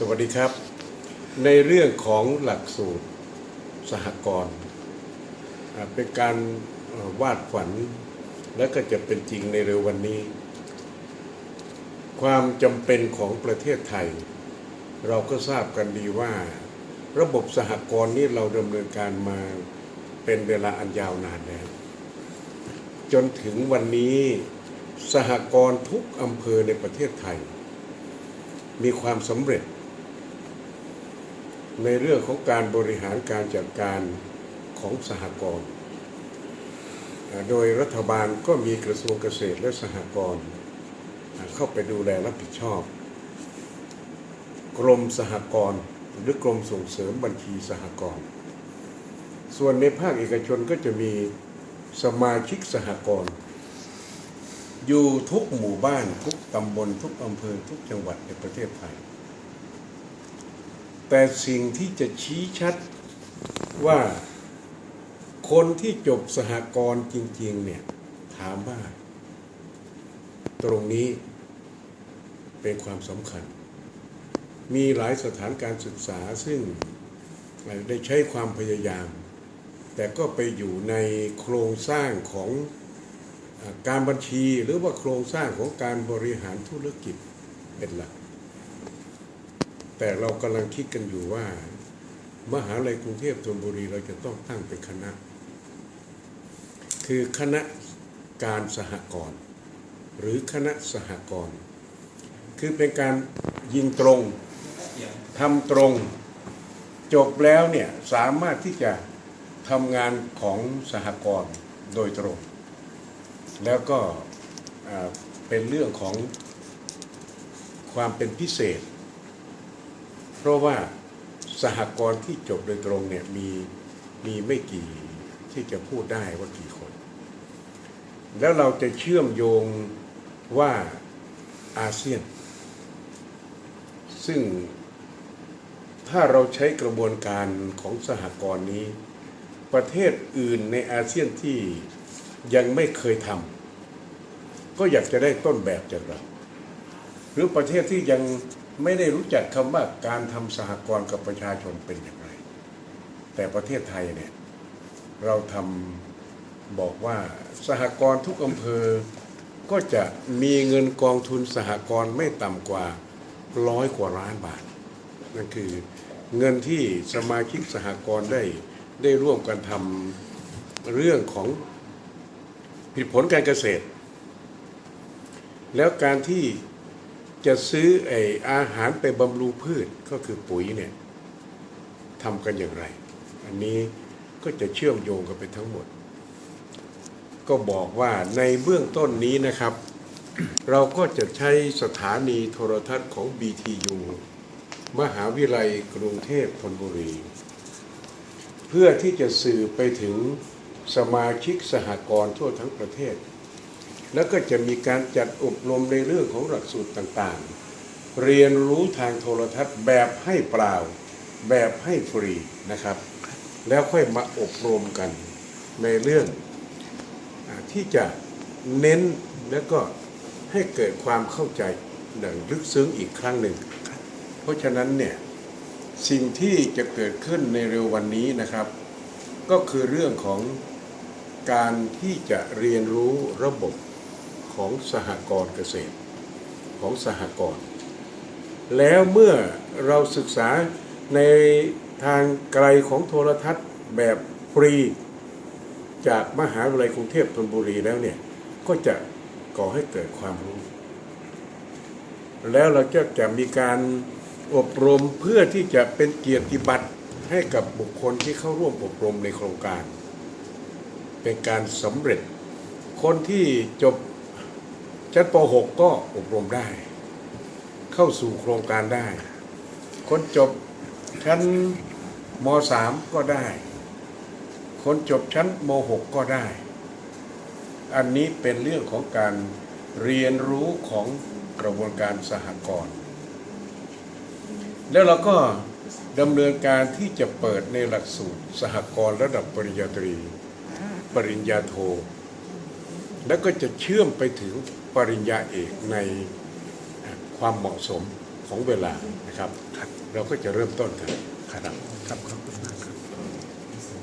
สวัสดีครับ ในเรื่องของหลักสูตรสหกรณ์เป็นการวาดฝันและก็จะเป็นจริงในเร็ววันนี้ ความจำเป็นของประเทศไทย เราก็ทราบกันดีว่า ระบบสหกรณ์นี้เราดำเนินการมาเป็นเวลาอันยาวนานแล้ว จนถึงวันนี้สหกรณ์ทุกอำเภอในประเทศไทย มีความสำเร็จ ในเรื่องของการบริหารการจัดการของสหกรณ์ โดยรัฐบาลก็มีกระทรวงเกษตรและสหกรณ์เข้าไปดูแลรับผิดชอบ กรมสหกรณ์หรือกรมส่งเสริมบัญชีสหกรณ์ ส่วนในภาคเอกชนก็จะมีสมาชิกสหกรณ์อยู่ทุกหมู่บ้านทุกตำบลทุกอำเภอทุกจังหวัดในประเทศไทย แต่สิ่งที่จะชี้ชัดว่าคนที่จบสหกรณ์จริง ๆ เนี่ย ถามว่า ตรงนี้เป็นความสำคัญ มีหลายสถานการศึกษาซึ่งได้ใช้ความพยายาม แต่ก็ไปอยู่ในโครงสร้างของการบัญชีหรือว่าโครงสร้างของการบริหารธุรกิจเป็นหลัก แต่เรากำลังคิดกันอยู่ว่า มหาลัยกรุงเทพธนบุรีเราจะต้องตั้งเป็นคณะ คือคณะการสหกรณ์หรือคณะสหกรณ์คือเป็นการยิงตรงทำตรง จบแล้วเนี่ยสามารถที่จะทำงานของสหกรณ์โดยตรง แล้วก็เป็นเรื่องของความเป็นพิเศษ เพราะว่าสหกรณ์ที่จบโดยตรงเนี่ยมีมีไม่กี่ที่จะพูดได้ว่ากี่คน แล้วเราจะเชื่อมโยงว่าอาเซียน ซึ่งถ้าเราใช้กระบวนการของสหกรณ์นี้ ประเทศอื่นในอาเซียนที่ยังไม่เคยทำก็อยากจะได้ต้นแบบจากเรา หรือประเทศที่ยัง ไม่ได้รู้จักคำว่าการทำสหกรณ์กับประชาชนเป็นอย่างไร แต่ประเทศไทยเนี่ยเราทำบอกว่าสหกรณ์ทุกอำเภอ ก็จะมีเงินกองทุนสหกรณ์ไม่ต่ำกว่าร้อยกว่าล้านบาท นั่นคือเงินที่สมาชิกสหกรณ์ได้ได้ร่วมกันทำเรื่องของผลิตผลการเกษตร แล้วการที่ จะซื้อไออาหารไปบำรุงพืชก็คือปุ๋ยเนี่ยทำกันอย่างไร อันนี้ก็จะเชื่อมโยงกันไปทั้งหมด ก็บอกว่าในเบื้องต้นนี้นะครับ เราก็จะใช้สถานีโทรทัศน์ของ BTU มหาวิทยาลัยกรุงเทพธนบุรี เพื่อที่จะสื่อไปถึงสมาชิกสหกรณ์ทั่วทั้งประเทศ แล้วก็จะมีการจัดอบรมในเรื่องของหลักสูตรต่างๆ เรียนรู้ทางโทรทัศน์แบบให้เปล่า แบบให้ฟรีนะครับ แล้วค่อยมาอบรมกันในเรื่องอที่จะเน้นแล้วก็ให้เกิดความเข้าใจอย่างลึกซึ้งอีกครั้งหนึ่ง เพราะฉะนั้นเนี่ยสิ่งที่จะเกิดขึ้นในเร็ววันนี้นะครับ ก็คือเรื่องของการที่จะเรียนรู้ระบบ ของสหกรณ์เกษตรของสหกรณ์แล้วเมื่อเราศึกษาในทางไกลของโทรทัศน์แบบฟรี จากมหาวิทยาลัยกรุงเทพธนบุรีแล้วเนี่ยก็จะก่อให้เกิดความรู้ แล้วเราจะจะมีการอบรมเพื่อที่จะเป็นเกียรติบัตรให้กับบุคคลที่เข้าร่วมอบรมในโครงการ เป็นการสำเร็จคนที่จบ ชั้นป .6 ก็อบรมได้ เข้าสู่โครงการได้ คนจบชั้นม .3 ก็ได้ คนจบชั้นม .6 ก็ได้ อันนี้เป็นเรื่องของการเรียนรู้ของกระบวนการสหกรณ์แล้วเราก็ดำเนินการที่จะเปิดในหลักสูตรสหกรณ์ระดับปริญญาตรี ปริญญาโท แล้วก็จะเชื่อมไปถึงปริญญาเอกในความเหมาะสมของเวลานะครับรบเราก็จะเริ่มต้นกันครับครับขอบคุณมากครับ